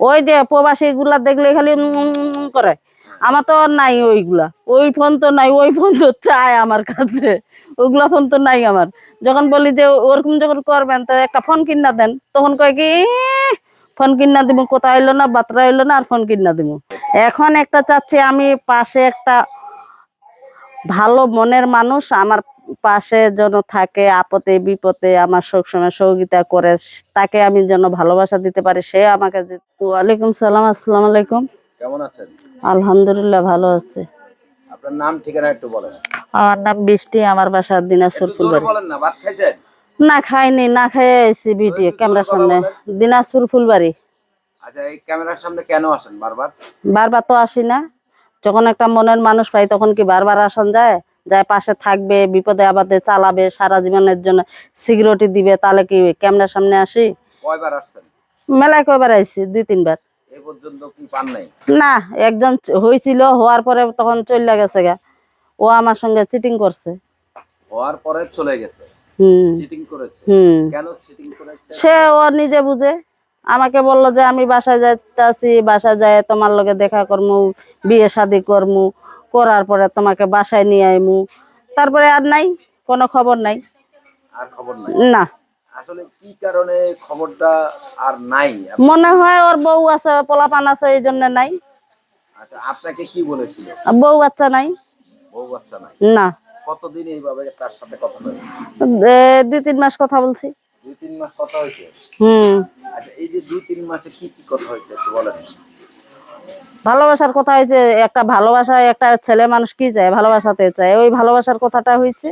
ওই যে প্রবাসী গুলা দেখলে খালি করে। আমার তো নাই ওইগুলা। ওই ফোন তো নাই ওই ফোন তো চাই আমার কাছে। ওগুলা ফোন তো নাই আমার। যখন বলি যে ওরকম যখন করবেন তা একটা ফোন কিনা দেন তখন কয় কি "ইহ, ফোন কিনা দিব কোথায় এলো না বাতরা এলো না আর ফোন কিনা দিব এখন একটা চাচ্ছি আমি পাশে একটা ভালো মনের মানুষ আমার পাশে যেন থাকে আপদে বিপদে আমার সবসময় সহযোগিতা করে তাকে আমি যেন ভালোবাসা দিতে পারি সে আমাকে ওয়ালাইকুম সালাম আসসালামু আলাইকুম। কেমন আছেন? আলহামদুলিল্লাহ ভালো আছে। আপনার নাম ঠিকানা একটু বলেন। আমার নাম বৃষ্টি আমার বাসা দিনাজপুর ফুলবাড়ি। বলেন না ভাত খাইছেন? না খাইনি না খাইয়ে আইছি ভিডিও ক্যামেরার সামনে। দিনাজপুর ফুলবাড়ি। আচ্ছা এই ক্যামেরার সামনে কেন আসেন বারবার? বারবার তো আসি না। যখন একটা মনের মানুষ পাই তখন কি বারবার আসান যায়? যায় পাশে থাকবে বিপদে আবাদে চালাবে সারা জীবনের জন্য সিকিউরিটি দিবে তাহলে কি ক্যামেরার সামনে আসি? কয়বার আসছেন? মেলায় কয়বার আইছি? দুই তিনবার। এ পর্যন্ত কি পান নাই? না একজন হয়েছিল হওয়ার পরে তখন চলে গেছে গা। ও আমার সঙ্গে চিটিং করছে। হওয়ার পরে চলে গেছে? হুম। চিটিং করেছে? হুম। কেন চিটিং করেছে? সে ও নিজে বুঝে। আমাকে বলল যে আমি বাসায় যাইতাছি বাসায় যায় তোমার লগে দেখা করমু বিয়ে শাদি করমু। করার পরে তোমাকে বাসায় নিয়ে আইমু। তারপরে আর নাই কোনো খবর নাই। আর খবর নাই? না। আসলে কি কারণে খবরটা আর নাই? মনে হয় ওর বউ আছে পোলাপান আছে এই জন্য নাই। আচ্ছা আপনাকে কি বলেছিল? বউ বাচ্চা নাই। বউ বাচ্চা নাই? না। কতদিন এইভাবে তার সাথে কথা হয়েছে? এ, দুই তিন মাস কথা বলছি। দুই তিন মাস কথা হয়েছে? হুম। আচ্ছা এই যে দুই তিন মাসে কি কি কথা হয়েছে একটু বলেন। ভালোবাসার কথা হয়েছে একটা ভালোবাসা একটা ছেলে মানুষ কি চায়? ভালোবাসাতে চায়। ওই ভালোবাসার কথাটা হয়েছে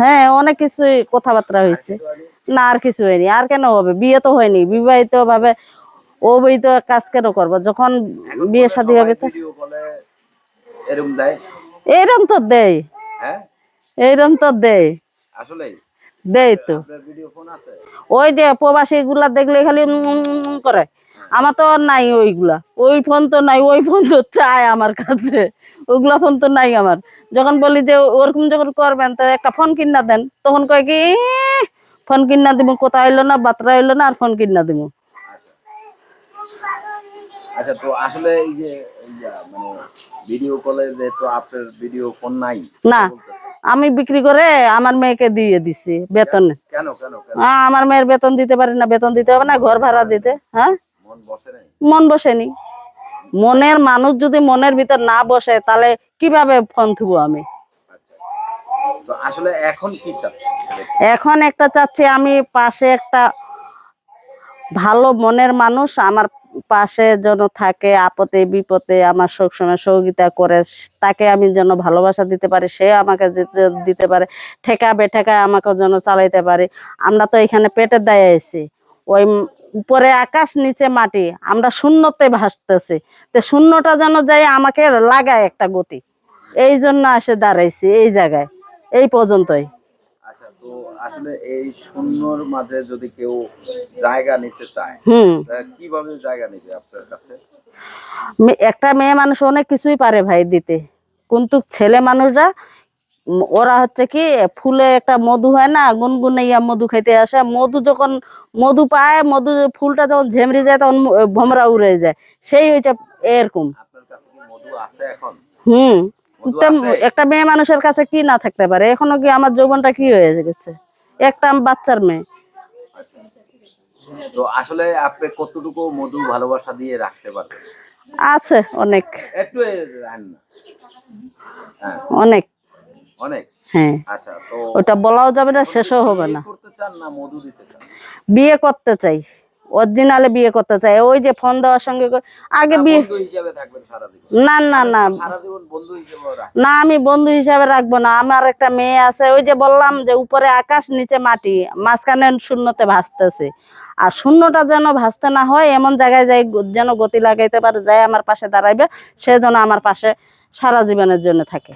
হ্যাঁ অনেক কিছুই কথাবার্তা হয়েছে না আর কিছু হয়নি। আর কেন হবে? বিয়ে তো হয়নি। বিবাহিত ভাবে অবৈধ কাজ কেন করব? যখন বিয়ে শাদী হবে তো। কলে এরকম দেয়? এইরকম তো দেয়। হ্যাঁ? তো দেয়। তো। ওই যে প্রবাসী গুলা দেখলে খালি করে। আমার তো আর নাই ওইগুলা। ওই ফোন তো নাই ওই ফোন তো চাই আমার কাছে। ওগুলা ফোন তো নাই আমার। যখন বলি যে ওরকম যখন করবেন তা একটা ফোন কিনা দেন তখন কয় কি ফোন কিনা দিব কোথায় এলো না বাতরা এলো না আর ফোন কিনা দিব আচ্ছা তো আসলে এই যে মানে ভিডিও কলে যে তো আপনার ভিডিও ফোন নাই না আমি বিক্রি করে আমার মেয়েকে দিয়ে দিছি বেতনে। কেন কেন আমার মেয়ের বেতন দিতে পারি না বেতন দিতে হবে না ঘর ভাড়া দিতে হ্যাঁ? মন বসেনি। মনের মানুষ যদি মনের ভিতর না বসে তাহলে কীভাবে ফোন থুবো আমি? আচ্ছা আসলে এখন কি এখন একটা চাচ্ছি আমি পাশে একটা ভালো মনের মানুষ আমার পাশে যেন থাকে আপদে বিপদে আমার সবসময় সহযোগিতা করে তাকে আমি যেন ভালোবাসা দিতে পারি সে আমাকে দিতে- পারে ঠেকাবে ঠেকায় আমাকে যেন চালাইতে পারে। আমরা তো এখানে পেটের দায়ে আছি। ওই উপরে আকাশ নিচে মাটি আমরা শূন্যতে ভাসতেছি। তো শূন্যটা যেন যাই আমাকে লাগায় একটা গতি। এই জন্য আসে দাঁড়াইছি এই জায়গায় এই পর্যন্তই। আচ্ছা তো আসলে এই শূন্যর মাঝে যদি কেউ জায়গা নিতে চায় হুম। কীভাবে জায়গা নিবে আপনার কাছে? একটা মেয়ে মানুষ অনেক কিছুই পারে ভাই দিতে। কিন্তু ছেলে মানুষরা ওরা হচ্ছে কি ফুলে একটা মধু হয় না গুনগুনে ইয়া মধু খাইতে আসে মধু যখন মধু পায় মধু ফুলটা যখন ঝেমরি যায় তখন ভমরা উড়ে যায়। সেই হয়েছে এরকম। হুম। একটা মেয়ে মানুষের কাছে কি না থাকতে পারে? এখনও কি আমার যৌবনটা কি হয়ে গেছে? একটা বাচ্চার মেয়ে। তো আসলে আপনি কতটুকু মধু ভালোবাসা দিয়ে রাখতে পারবেন? আছে অনেক। একটু হ্যাঁ। অনেক। অনেক? হ্যাঁ। আচ্ছা তো ওটা বলাও যাবে না শেষও হবে না। বিয়ে করতে চান না মধু দিতে চান? বিয়ে করতে চাই। অরিজিনালে বিয়ে করতে চাই। ওই যে ফোন দেওয়ার সঙ্গে আগে বিয়ে না না না। না আমি বন্ধু হিসাবে রাখব না। আমার একটা মেয়ে আছে ওই যে বললাম যে উপরে আকাশ নিচে মাটি মাঝখানে শূন্যতে ভাসতেছে। আর শূন্যটা যেন ভাসতে না হয় এমন জায়গায় যাই যেন গতি লাগাইতে পারে যায় আমার পাশে দাঁড়াইবে সে যেন আমার পাশে সারা জীবনের জন্য থাকে।